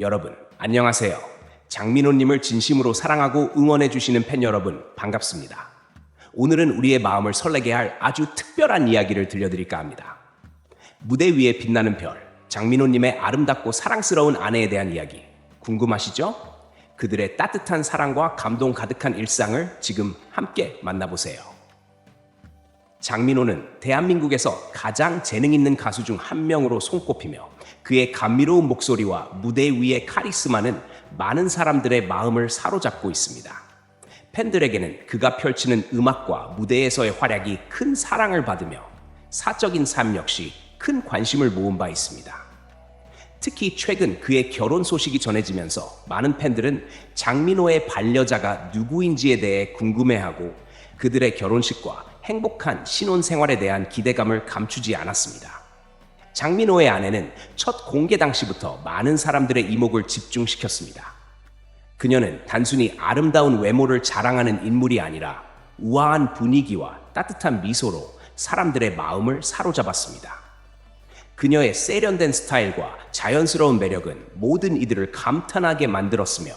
여러분, 안녕하세요. 장민호님을 진심으로 사랑하고 응원해주시는 팬 여러분, 반갑습니다. 오늘은 우리의 마음을 설레게 할 아주 특별한 이야기를 들려드릴까 합니다. 무대 위에 빛나는 별, 장민호님의 아름답고 사랑스러운 아내에 대한 이야기, 궁금하시죠? 그들의 따뜻한 사랑과 감동 가득한 일상을 지금 함께 만나보세요. 장민호는 대한민국에서 가장 재능 있는 가수 중 한 명으로 손꼽히며 그의 감미로운 목소리와 무대 위의 카리스마는 많은 사람들의 마음을 사로잡고 있습니다. 팬들에게는 그가 펼치는 음악과 무대에서의 활약이 큰 사랑을 받으며 사적인 삶 역시 큰 관심을 모은 바 있습니다. 특히 최근 그의 결혼 소식이 전해지면서 많은 팬들은 장민호의 반려자가 누구인지에 대해 궁금해하고 그들의 결혼식과 행복한 신혼 생활에 대한 기대감을 감추지 않았습니다. 장민호의 아내는 첫 공개 당시부터 많은 사람들의 이목을 집중시켰습니다. 그녀는 단순히 아름다운 외모를 자랑하는 인물이 아니라 우아한 분위기와 따뜻한 미소로 사람들의 마음을 사로잡았습니다. 그녀의 세련된 스타일과 자연스러운 매력은 모든 이들을 감탄하게 만들었으며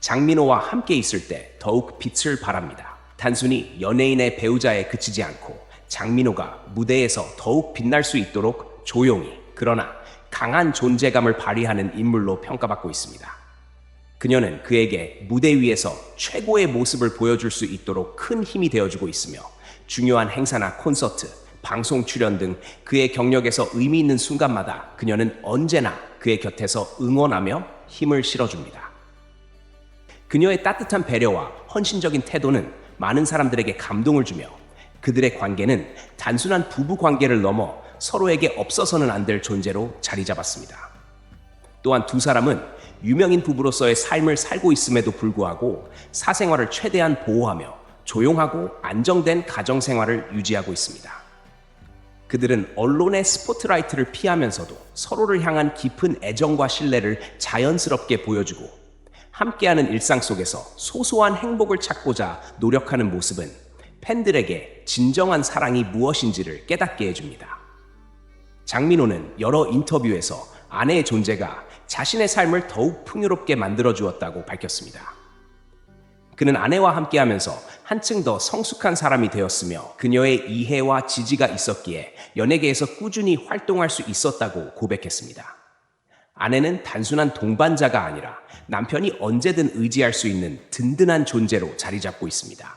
장민호와 함께 있을 때 더욱 빛을 발합니다. 단순히 연예인의 배우자에 그치지 않고 장민호가 무대에서 더욱 빛날 수 있도록 조용히 그러나 강한 존재감을 발휘하는 인물로 평가받고 있습니다. 그녀는 그에게 무대 위에서 최고의 모습을 보여줄 수 있도록 큰 힘이 되어주고 있으며 중요한 행사나 콘서트, 방송 출연 등 그의 경력에서 의미 있는 순간마다 그녀는 언제나 그의 곁에서 응원하며 힘을 실어줍니다. 그녀의 따뜻한 배려와 헌신적인 태도는 많은 사람들에게 감동을 주며 그들의 관계는 단순한 부부 관계를 넘어 서로에게 없어서는 안 될 존재로 자리 잡았습니다. 또한 두 사람은 유명인 부부로서의 삶을 살고 있음에도 불구하고 사생활을 최대한 보호하며 조용하고 안정된 가정 생활을 유지하고 있습니다. 그들은 언론의 스포트라이트를 피하면서도 서로를 향한 깊은 애정과 신뢰를 자연스럽게 보여주고 함께하는 일상 속에서 소소한 행복을 찾고자 노력하는 모습은 팬들에게 진정한 사랑이 무엇인지를 깨닫게 해줍니다. 장민호는 여러 인터뷰에서 아내의 존재가 자신의 삶을 더욱 풍요롭게 만들어 주었다고 밝혔습니다. 그는 아내와 함께하면서 한층 더 성숙한 사람이 되었으며 그녀의 이해와 지지가 있었기에 연예계에서 꾸준히 활동할 수 있었다고 고백했습니다. 아내는 단순한 동반자가 아니라 남편이 언제든 의지할 수 있는 든든한 존재로 자리 잡고 있습니다.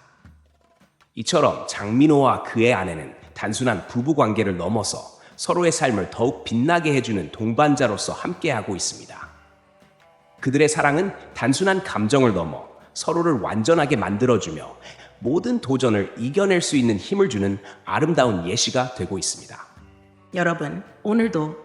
이처럼 장민호와 그의 아내는 단순한 부부 관계를 넘어서 서로의 삶을 더욱 빛나게 해주는 동반자로서 함께하고 있습니다. 그들의 사랑은 단순한 감정을 넘어 서로를 완전하게 만들어주며 모든 도전을 이겨낼 수 있는 힘을 주는 아름다운 예시가 되고 있습니다. 여러분, 오늘도